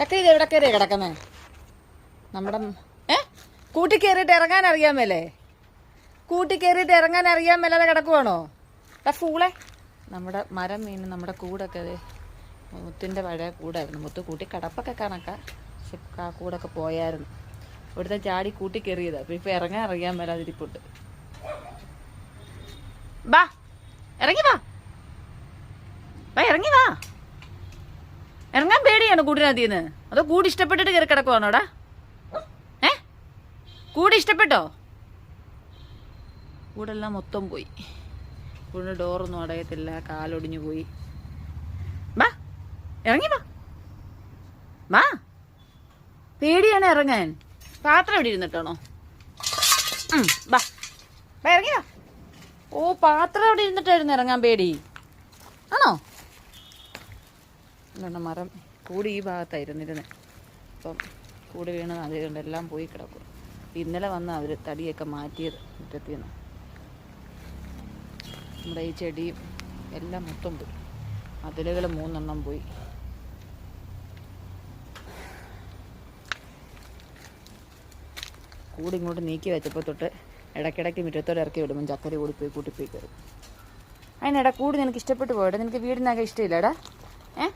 ചക്ക എവിടെ കയറിയാ കിടക്കുന്നേ. നമ്മുടെ ഏ? കൂട്ടി കയറിയിട്ട് ഇറങ്ങാൻ അറിയാൻ മേലേ? കൂട്ടി കയറിയിട്ട് ഇറങ്ങാൻ അറിയാൻ മേലാതെ കിടക്കുവാണോ? എടാ ഫൂളെ നമ്മുടെ മരം മീൻ നമ്മുടെ കൂടൊക്കെ മുത്തിന്റെ പഴയ കൂടായിരുന്നു. മുത്ത് കൂട്ടി കടപ്പൊക്കെ കണക്കാ. പക്ഷെ ആ കൂടൊക്കെ പോയായിരുന്നു. ഇവിടുത്തെ ചാടി കൂട്ടി കയറിയതാ. അപ്പൊ ഇപ്പൊ ഇറങ്ങാൻ അറിയാൻ മേലാതിരിപ്പുണ്ട്. ബാ ഇറങ്ങി വാ. ഇറങ്ങി വാ. ഇറങ്ങാൻ പേടിയാണോ കൂടിനകത്തിന്ന് അതോ കൂട് ഇഷ്ടപ്പെട്ടിട്ട് കയറി കിടക്കുവാണോടാ? ഏ? കൂട് ഇഷ്ടപ്പെട്ടോ? കൂടെല്ലാം മൊത്തം പോയി. കൂടിന് ഡോറൊന്നും അടയത്തില്ല കാലൊടിഞ്ഞു പോയി. വാ ഇറങ്ങി വാ. വാ പേടിയാണ് ഇറങ്ങാൻ. പാത്രം ഇവിടെ ഇരുന്നിട്ടാണോ? വാ വാ ഇറങ്ങി ഓ പാത്രം അവിടെ ഇരുന്നിട്ടായിരുന്നു ഇറങ്ങാൻ പേടി? ആണോ? മരം. കൂടി ഈ ഭാഗത്തായിരുന്നിരുന്നത് അപ്പം കൂട് വീണത് അതുകൊണ്ട് എല്ലാം പോയി കിടക്കും. ഇന്നലെ വന്ന് അവർ തടിയൊക്കെ മാറ്റിയത് മുറ്റത്തിൽ നിന്ന് നമ്മുടെ ഈ ചെടിയും എല്ലാം മൊത്തം പോയി. അതിലുകൾ മൂന്നെണ്ണം പോയി. കൂടി ഇങ്ങോട്ട് നീക്കി വെച്ചപ്പോൾ തൊട്ട് ഇടയ്ക്കിടയ്ക്ക് മുറ്റത്തോടെ ഇറക്കി വിടുമ്പോൾ ചക്കര ഓടിപ്പോയി കൂട്ടിപ്പോയി കയറും. അതിനിടെ കൂടി നിനക്ക് ഇഷ്ടപ്പെട്ടു പോയടാ. നിനക്ക് വീടിനകം ഇഷ്ടമില്ലടാ. ഏ?